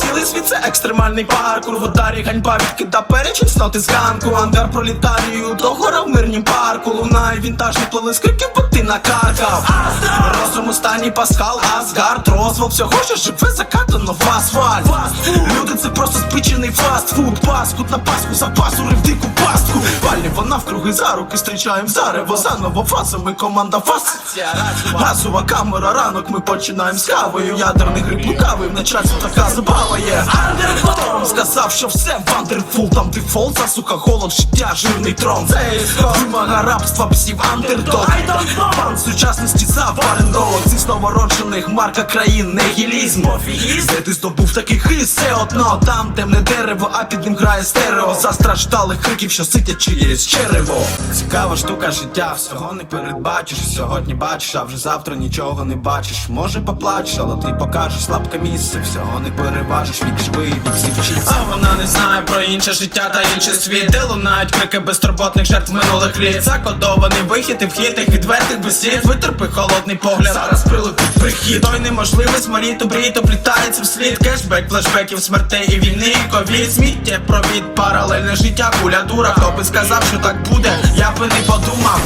Цілий світ це екстремальний паркур. В ударі ганьба відкида перечень сноти з ганку Ангар пролітарію до гора в мирнім парку. Лунає вінтажний плили криків, бо ти накаркав. Розум у стані Пасхал, Асгард, розвал. Всього, що живе закатано в асфальт. Люди це просто спичений фастфуд. Паскуд на паску, запасури в дику пастку Вальні вона вкруги за руки зустрічаємо зарево Заново фазами команда фас. Газова камера, ранок ми починаємо з кавою. Ядерний гриб лукавий, в начальство така забава є. Андерфолом сказав, що все вандерфул. Там дефолт, засуха, голод, життя, жирний трон. Це вимога рабства, псів андердог Пан сучасності заварено Зі новороджених марка країн, нехілізм Де ти здобув такий хист, все одно Там темне дерево, а під ним грає стерео. Застраждалих криків, що сидять чиєсь черево. Цікава штука життя, всього не передбачиш. Сьогодні бачиш, а вже завтра нічого не бачиш. Може поплачеш, але ти покажеш слабке місце. Всього не переважиш, вік живий, вік вчиться. А вона не знає про інше життя та інший світ Де лунають крики безтурботних жертв минулих літ. Закодований вихід і вхід їх відвертих без слід Витерпи холодний погляд, зараз прилетить прихід. Той неможливий смаріт обрій, то плітається вслід Кешбек, флешбеків, смертей і війни, і ковід. Сміття, провід, паралельне життя, куля дура. Хто би сказав, так буде, я би не подумав